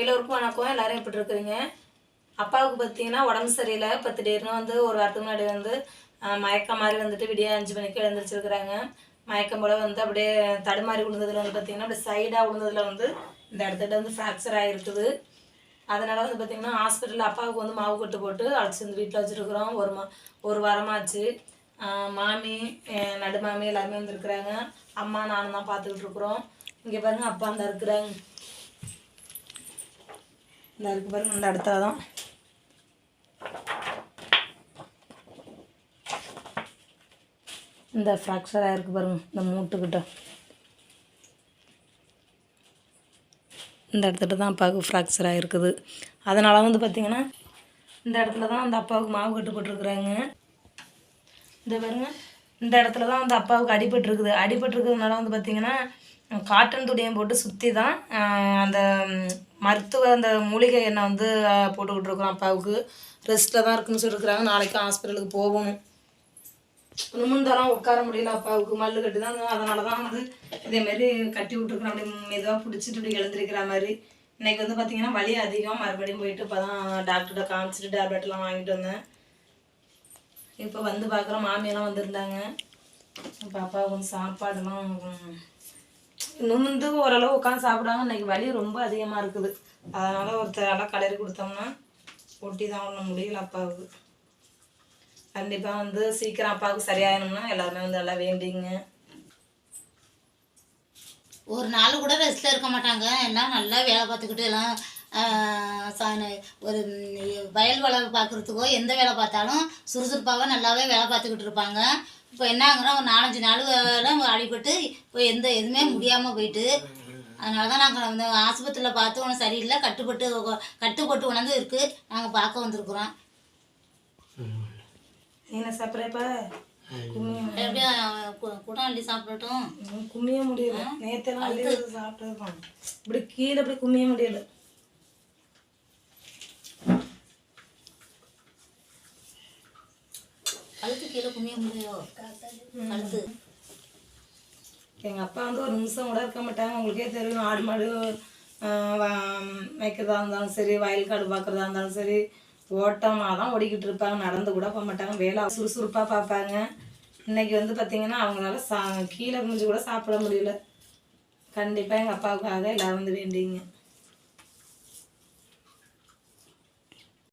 எல்லோருக்கும் வணக்கம். எல்லோரும் எப்படி இருக்கிறீங்க? அப்பாவுக்கு பார்த்தீங்கன்னா உடம்பு சரியில்லை. இப்போ திடீர்னு வந்து ஒரு வாரத்துக்கு முன்னாடி வந்து மயக்கம் மாதிரி வந்துட்டு விடிய அஞ்சு மணிக்கு எழுந்திரிச்சிருக்கிறாங்க. மயக்கம் போல் வந்து அப்படியே தடுமாறி விழுந்ததுல வந்து பார்த்தீங்கன்னா அப்படியே சைடாக விழுந்ததில் வந்து இந்த இடத்துல வந்து ஃப்ராக்சர் ஆகிருக்குது அதனால் வந்து பார்த்திங்கன்னா ஹாஸ்பிட்டலில் அப்பாவுக்கு வந்து மாவு கட்டு போட்டு அழைச்சி வந்து வீட்டில் வச்சுருக்குறோம். ஒரு மா ஒரு வாரமாச்சு. மாமி நடுமாமி எல்லாருமே வந்துருக்குறாங்க. அம்மா நானும் தான் பார்த்துக்கிட்டு இருக்கிறோம். இங்கே பாருங்கள் அப்பா அந்த இருக்கிறாங்க. இந்த இருக்குது பாருங்க இந்த இடத்துல தான் இந்த ஃப்ராக்சர் ஆகிருக்கு பாருங்க இந்த மூட்டுக்கிட்ட. இந்த இடத்துல தான் அப்பாவுக்கு ஃப்ராக்சர் ஆகிருக்குது அதனால் வந்து பார்த்திங்கன்னா இந்த இடத்துல தான் அந்த அப்பாவுக்கு மாவு கட்டு போட்டிருக்குறாங்க இந்த பாருங்க இந்த இடத்துல தான் வந்து அப்பாவுக்கு அடிபட்டுருக்குது. அடிபட்டுருக்கிறதுனால வந்து பார்த்திங்கன்னா காட்டன் துணியை போட்டு சுற்றி தான் அந்த மருத்துவ அந்த மூலிகை எண்ணெய் வந்து போட்டுக்கிட்டு இருக்கிறோம் அப்பாவுக்கு. ரெஸ்ட்டில் தான் இருக்குன்னு சொல்லியிருக்கிறாங்க. நாளைக்கு ஹாஸ்பிட்டலுக்கு போகணும். நிமிந்தெல்லாம் உட்கார முடியல அப்பாவுக்கு. மல்லு கட்டி தான் அதனால தான் வந்து இதேமாரி கட்டி விட்ருக்குறோம் அப்படி மெதுவாக பிடிச்சிட்டு இப்படி எழுந்திருக்கிற மாதிரி. இன்றைக்கி வந்து பார்த்தீங்கன்னா வலி அதிகம். மறுபடியும் போயிட்டு இப்போ தான் டாக்டர்கிட்ட காமிச்சிட்டு டேப்லெட்லாம் வாங்கிட்டு வந்தேன். இப்போ வந்து பார்க்குறோம் மாமியெல்லாம் வந்திருந்தாங்க. இப்போ அப்பாவுக்கு வந்து சாப்பாடுலாம் நுந்து ஓரளவு உட்காந்து சாப்பிடாம இன்னைக்கு வலி ரொம்ப அதிகமாக இருக்குது. அதனால் ஒருத்தரால் கலரி கொடுத்தோம்னா ஒட்டி தான் ஒன்றும் முடியல அப்பாவுக்கு. கண்டிப்பாக வந்து சீக்கிரம் அப்பாவுக்கு சரியாயணும்னா எல்லாருமே வந்து நல்லா வேண்டிங்க. ஒரு நாள் கூட ரெஸ்ட்டில் இருக்க மாட்டாங்க. எல்லாம் நல்லா வேலை பார்த்துக்கிட்டு எல்லாம் ஒரு வயல் வேலை பார்க்குறதுக்கோ எந்த வேலை பார்த்தாலும் சுறுசுறுப்பாக நல்லாவே வேலை பார்த்துக்கிட்டு இருப்பாங்க. இப்போ என்னங்கிறோம் ஒரு நாலஞ்சு நாள் வேலை அடிபட்டு இப்போ எந்த எதுவுமே முடியாமல் போயிட்டு அதனால தான் நாங்கள் வந்து ஆஸ்பத்திரியில் பார்த்து ஒன்றும் சரியில்லை கட்டுப்பட்டு கட்டுப்பட்டு உணர்ந்து இருக்குது நாங்கள் பார்க்க வந்திருக்குறோம். என்ன சாப்பிட்றப்ப கும்மிய எப்படியா கு- குடம் அள்ளி சாப்பிடட்டும்? கும்மிய முடியல. நேற்றெல்லாம் அள்ளி சாப்பிட்டுருக்கோம் இப்படி கீழே இப்படி கும்மிய முடியல. கீழே குமிய முடியும் கழுத்து எங்கள் அப்பா வந்து ஒரு நிமிஷம் கூட இருக்க மாட்டாங்க. உங்களுக்கே தெரியும். ஆடு மாடு மேய்க்கிறதா இருந்தாலும் சரி வயல் காடு பார்க்குறதா இருந்தாலும் சரி ஓட்டமாக தான் ஓடிக்கிட்டு இருப்பாங்க. நடந்து கூட போக மாட்டாங்க. வேலை சுறுசுறுப்பாக பார்ப்பாங்க. இன்னைக்கு வந்து பார்த்தீங்கன்னா அவங்களால சா கீழே குமிஞ்சு கூட சாப்பிட முடியல. கண்டிப்பாக எங்கள் அப்பாவுக்காக எல்லாரும் வந்து வேண்டிங்க.